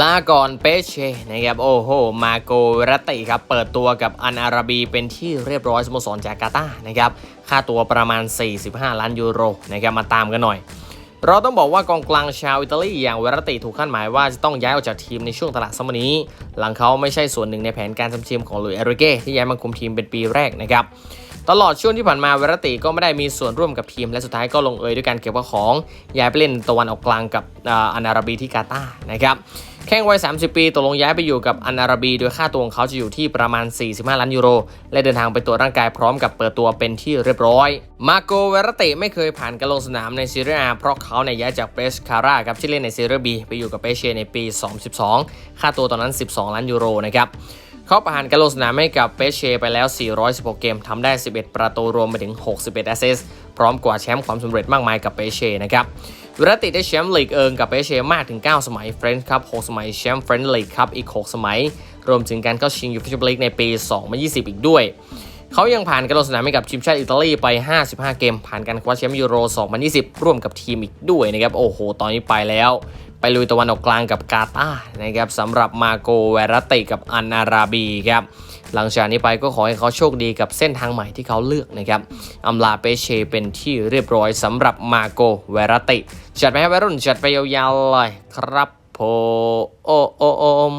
ลาก่อนเปเช่นะครับโอ้โห มาโกเวรติครับ เปิดตัวกับอันอาราบีเป็นที่เรียบร้อยสโมสรจาการ์ตานะครับ ค่าตัวประมาณ 45 ล้านยูโรนะครับมาตามกันหน่อย เราต้องบอกว่ากองกลางชาวอิตาลีอย่างเวรติถูกคาดหมายว่าจะต้องย้ายออกจากทีมในช่วงตลาดซัมเมอร์นี้ หลังเขาไม่ใช่ส่วนหนึ่งในแผนการทำทีมของลุยเอริเก้ที่ย้ายมาคุมทีมเป็นปีแรกนะครับ ตลอดช่วงที่ผ่านมาเวรติก็ไม่ได้มีส่วนร่วมกับทีม และสุดท้ายก็ลงเอยด้วยการเก็บข้าวของย้ายไปเล่นตะวันออกกลางกับอันอาราบีที่กาตาร์นะครับแข้งวัย 30 ปีตกลงย้ายไปอยู่กับอันอาราบีโดยค่าตัวของเขาจะอยู่ที่ประมาณ 45 ล้านยูโร และเดินทางไปตรวจร่างกายพร้อมกับเปิดตัวเป็นที่เรียบร้อย มาโกเวรติไม่เคยผ่านการลงสนามในซีเรียอาเพราะเขาเนี่ยย้ายจากเปสคาร่าครับที่เล่นในซีเรียบีไปอยู่กับเปเชในปี 2012 ค่าตัวตอนนั้น 12 ล้านยูโรนะครับ เขาผ่านการลงสนามให้กับเปเช่ไปแล้ว 416 เกมทำได้ 11 ประตูรวมไปถึง 61 แอสซิสพร้อมกว่าแชมป์ความสำเร็จมากมายกับเปเช่นะครับวิรติได้แชมป์ลีกเอิงกับเปเช่มากถึง 9 สมัยเฟรนช์ครับ 6 สมัยแชมป์เฟรนช์ลีกครับอีก 6 สมัย รวมถึงการเข้าชิงยูฟ่าแชมเปี้ยนลีกในปี 2020 อีกด้วยเขายังผ่านการลงสนามให้กับทีมชาติอิตาลีไป 55 เกม ผ่านการคว้าแชมป์ยูโร 2020 ร่วมกับทีมอีกด้วยนะครับ โอ้โห ตอนนี้ไปแล้ว ไปลุยตะวันออกกลางกับกาตาร์นะครับสำหรับมาโกเวรติกับอันอาราบีครับหลังจากนี้ไปก็ขอให้เขาโชคดีกับเส้นทางใหม่ที่เขาเลือกนะครับอำลาเปเชเป็นที่เรียบร้อยสำหรับมาโกเวรติจัดไปให้วัยรุ่นจัดไปยาวๆเลยครับโพโอโอม